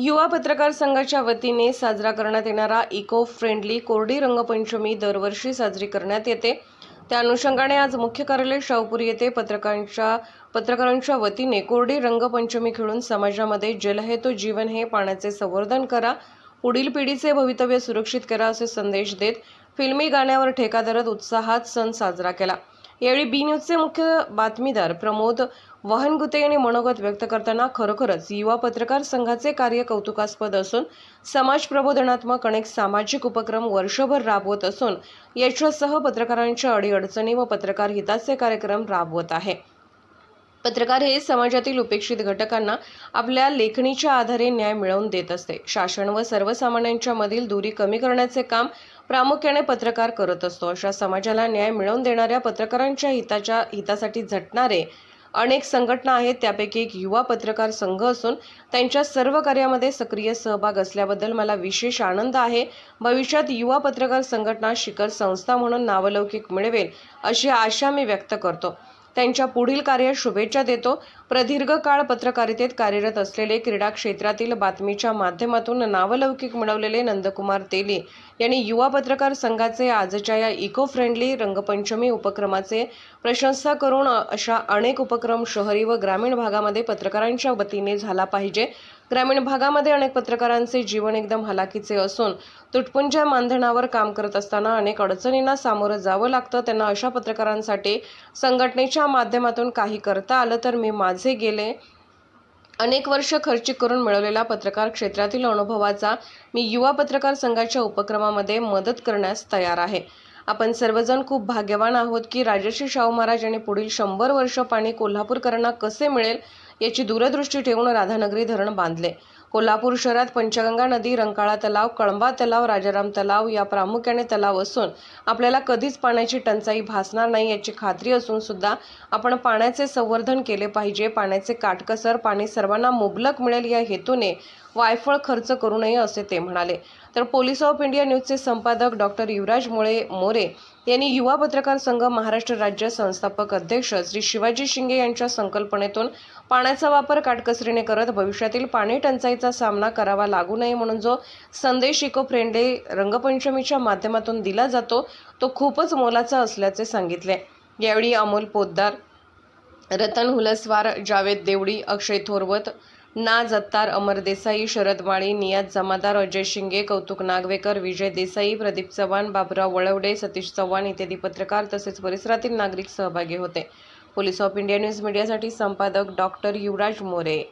युवा पत्रकार संघाच्या वतीने साजरा करण्यात येणारा इको फ्रेंडली कोरडी रंगपंचमी दरवर्षी साजरी करण्यात येते. त्या अनुषंगाने आज मुख्य कार्यालय शाहूपुरी येथे पत्रकारांच्या पत्रकारांच्या वतीने कोरडी रंगपंचमी खेळून समाजामध्ये जल तो जीवन हे पाण्याचे संवर्धन करा पुढील पिढीचे भवितव्य सुरक्षित करा असे संदेश देत फिल्मी गाण्यावर ठेका धरत उत्साहात सण साजरा केला. यावेळी बी न्यूजचे मुख्य बातमीदार प्रमोद वहनगुते यांनी मनोगत व्यक्त करताना खरोखरच युवा पत्रकार संघाचे कार्य कौतुकास्पद असून समाज प्रबोधनात्मक अनेक सामाजिक उपक्रम वर्षभर राबवत असून याच्यासह पत्रकारांच्या अडीअडचणी व पत्रकार हिताचे कार्यक्रम राबवत आहे. पत्रकार हे समाजातील उपेक्षित घटकांना आपल्या लेखणीच्या आधारे न्याय मिळवून देत असते. शासन व सर्वसामान्यांच्या मधील दूरी कमी करण्याचे काम प्रामुख्याने पत्रकार करत असतो. अशा समाजाला न्याय मिळवून देणाऱ्या पत्रकारांच्या हिताच्या हितासाठी झटणारे अनेक संघटना आहेत. त्यापैकी एक युवा पत्रकार संघ असून त्यांच्या सर्व कार्यामध्ये सक्रिय सहभाग असल्याबद्दल मला विशेष आनंद आहे. भविष्यात युवा पत्रकार संघटना शिखर संस्था म्हणून नावलौकिक मिळवेल अशी आशा मी व्यक्त करतो. त्यांच्या पुढील कार्यात शुभेच्छा देतो. प्रदीर्घ काळ पत्रकारितेत कार्यरत असलेले क्रीडा क्षेत्रातील बातमीच्या माध्यमातून नावलौकिक मिळवलेले नंदकुमार तेली यांनी युवा पत्रकार संघाचे आजच्या या इको फ्रेंडली रंगपंचमी उपक्रमाचे प्रशंसा करून अशा अनेक उपक्रम शहरी व ग्रामीण भागामध्ये पत्रकारांच्या वतीने झाला पाहिजे. ग्रामीण भागामध्ये अनेक पत्रकारांचे जीवन एकदम हलाखीचे असून तुटपुंज्या मानधनावर काम करत असताना अनेक अडचणींना सामोरं जावं लागतं. त्यांना अशा पत्रकारांसाठी संघटनेच्या माध्यमातून काही करता आलं तर मी माझे गेले. अनेक वर्ष खर्चिक करून मिळवलेला पत्रकार क्षेत्रातील अनुभवाचा मी युवा पत्रकार संघाच्या उपक्रमामध्ये मदत करण्यास तयार आहे. आपण सर्वजण खूप भाग्यवान आहोत की राजर्षी शाहू महाराज यांनी पुढील शंभर वर्ष पाणी कोल्हापूरकरांना कसे मिळेल याची दूरदृष्टी ठेवून राधानगरी धरण बांधले. कोल्हापूर शहरात पंचगंगा नदी रंकाळा तलाव कळंबा तलाव राजाराम तलाव या प्रामुख्याने तलाव असून आपल्याला कधीच पाण्याची टंचाई भासणार नाही याची खात्री असून सुद्धा आपण पाण्याचे संवर्धन केले पाहिजे. पाण्याचे काटकसर पाणी सर्वांना मुबलक मिळेल या हेतूने वायफळ खर्च करू नये असे ते म्हणाले. तर पोलीस ऑफ इंडिया न्यूजचे संपादक डॉक्टर युवराज मुळे मोरे यांनी युवा पत्रकार संघ महाराष्ट्र राज्य संस्थापक अध्यक्ष श्री शिवाजी शिंगे यांच्या संकल्पनेतून पाण्याचा वापर काटकसरीने करत भविष्यातील पाणी टंचाईचा सामना करावा लागू नये म्हणून जो संदेश इको फ्रेंडली रंगपंचमीच्या माध्यमातून दिला जातो तो खूपच मोलाचा असल्याचे सांगितले. यावेळी अमोल पोद्दार रतन हुलसवार जावेद देवडी अक्षय थोरवत ना जत्तार अमर देसाई शरद माळी नियाज जमादार अजय शिंगे कौतुक नागवेकर विजय देसाई प्रदीप चव्हाण बाबुराव वळवडे सतीश चव्हाण इत्यादी पत्रकार तसेच परिसरातील नागरिक सहभागी होते. पोलीस ऑफ इंडिया न्यूज मीडियासाठी संपादक डॉक्टर युवराज मोरे.